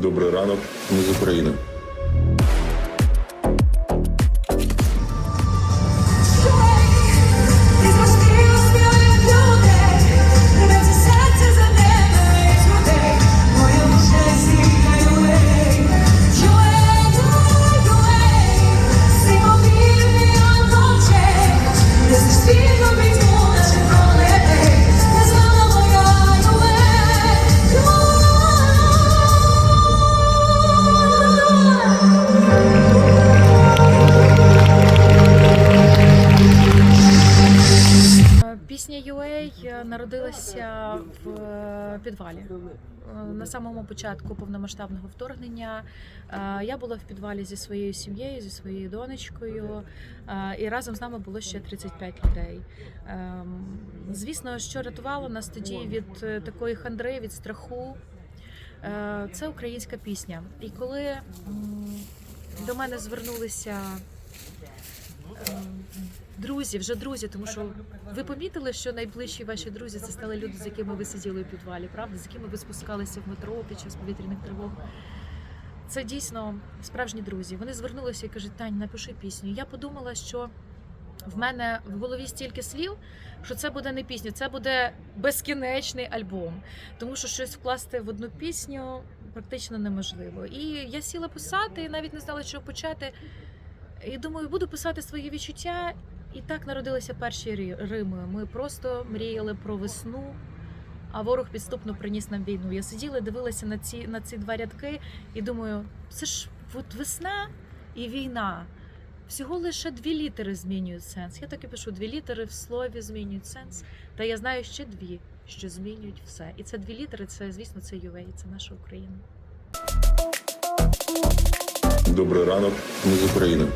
Добрий ранок, ми з України. Пісня UA народилася в е, підвалі. Е, На самому початку повномасштабного вторгнення е, я була в підвалі зі своєю сім'єю, зі своєю донечкою, і разом з нами було ще 35 людей. Ем, Звісно, що рятувало нас тоді від такої хандри, від страху. Це українська пісня. І коли до мене звернулися друзі, вже друзі, тому що ви помітили, що найближчі ваші друзі це стали люди, з якими ви сиділи у підвалі, правда, з якими ви спускалися в метро під час повітряних тривог. Це дійсно справжні друзі. Вони звернулися і кажуть, Тань, напиши пісню. Я подумала, що в мене в голові стільки слів, що це буде не пісня, це буде безкінечний альбом. Тому що щось вкласти в одну пісню практично неможливо. І я сіла писати, і навіть не знала, що почати. І думаю, буду писати свої відчуття. І так народилися перші Рими. Ми просто мріяли про весну, а ворог підступно приніс нам війну. Я сиділа, дивилася на ці, на ці два рядки і думаю, це ж от весна і війна. Всього лише дві літери змінюють сенс. Я так і пишу: дві літери в слові змінюють сенс. Та я знаю ще дві, що змінюють все. І це дві літери, це, звісно, це UA, це наша Україна. Добрий ранок, ми з України.